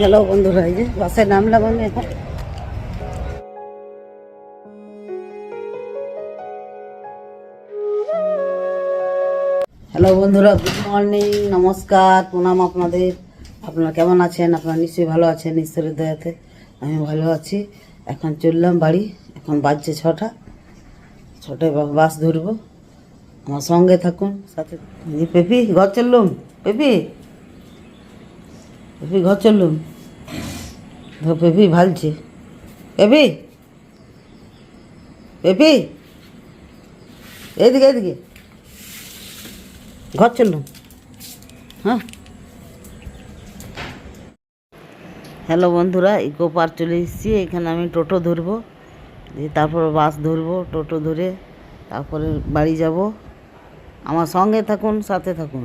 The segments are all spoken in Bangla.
হ্যালো বন্ধুরা, এই যে বাসে নামলাম আমি এখন। হ্যালো বন্ধুরা গুড মর্নিং নমস্কার, প্রণাম আপনাদের। আপনারা কেমন আছেন? আপনারা নিশ্চয়ই ভালো আছেন ঈশ্বরের দয়াতে। আমি ভালো আছি। এখন চললাম বাড়ি, এখন বাজছে ছটা। ছটায় বাস ধরবো। আমার সঙ্গে থাকুন, সাথে পেপি, ঘর চললুম? পেপি? পেপি, ঘর চললুম? ধর পেপি ভালছে। পেপি পেপি এদিকে এদিকে ঘর চললুম হ্যাঁ। হ্যালো বন্ধুরা, ইকো পার্ক চলে এসেছি। এখানে আমি টোটো ধরবো। তারপর বাস ধরবো, টোটো ধরে তারপরে বাড়ি যাব। আমার সঙ্গে থাকুন, সাথে থাকুন।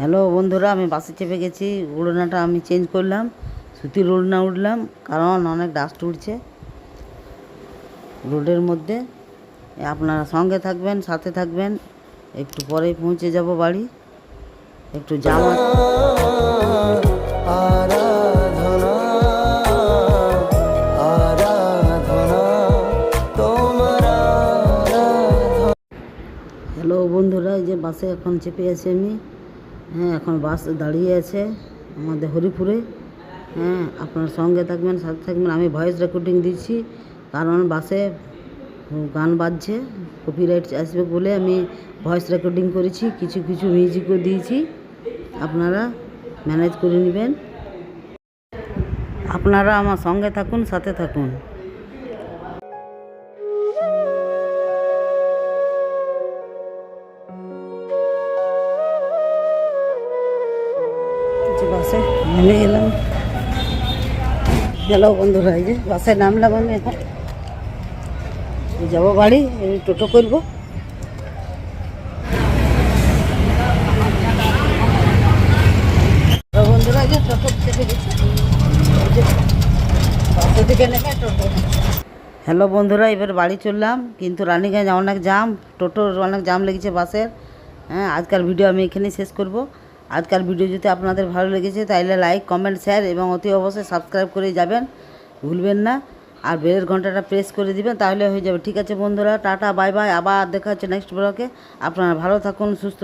হ্যালো বন্ধুরা আমি বাসে চেপে গেছি। উড়নাটা আমি চেঞ্জ করলাম। সুতির উড়না উঠলাম কারণ অনেক ডাস্ট উঠছে রোডের মধ্যে। আপনারা সঙ্গে থাকবেন সাথে থাকবেন। একটু পরেই পৌঁছে যাব বাড়ি। একটু জাম হ্যালো বন্ধুরা এই যে বাসে এখন চেপে আছি আমি। হ্যাঁ এখন বাস দাঁড়িয়ে আছে আমাদের হরিপুরে। হ্যাঁ আপনার সঙ্গে থাকবেন, সাথে থাকবেন। আমি ভয়েস রেকর্ডিং দিচ্ছি, কারণ বাসে গান বাজছে কপিরাইট আসবে বলে আমি ভয়েস রেকর্ডিং করেছি, কিছু কিছু মিউজিকও দিয়েছি। আপনারা ম্যানেজ করে নেবেন। আপনারা আমার সঙ্গে থাকুন, সাথে থাকুন। নেমে গেলাম হ্যালো বন্ধুরা, এই যে বাসে নামলাম আমি এখন। যাব বাড়ি, এই টোটো করব। বন্ধুরা যে টোটো চেপে গেছি। থেকে নেমে টোটো। হ্যালো বন্ধুরা, এবার বাড়ি চললাম, কিন্তু রানীগঞ্জ অনেক জাম টোটোর অনেক জাম লেগেছে বাসের। হ্যাঁ আজকাল ভিডিও আমি এখানেই শেষ করব। আজকাল ভিডিও যদি আপনাদের ভালো লেগেছে তাহলে লাইক কমেন্ট শেয়ার এবং অতি অবশ্যই সাবস্ক্রাইব করে যাবেন। ভুলবেন না। আর বেলের ঘন্টাটা প্রেস করে দিবেন, তাহলে হয়ে যাবে। ঠিক আছে বন্ধুরা, টাটা বাই বাই আবার দেখা হচ্ছে নেক্সট ব্লকে আপনারা ভালো থাকুন, সুস্থ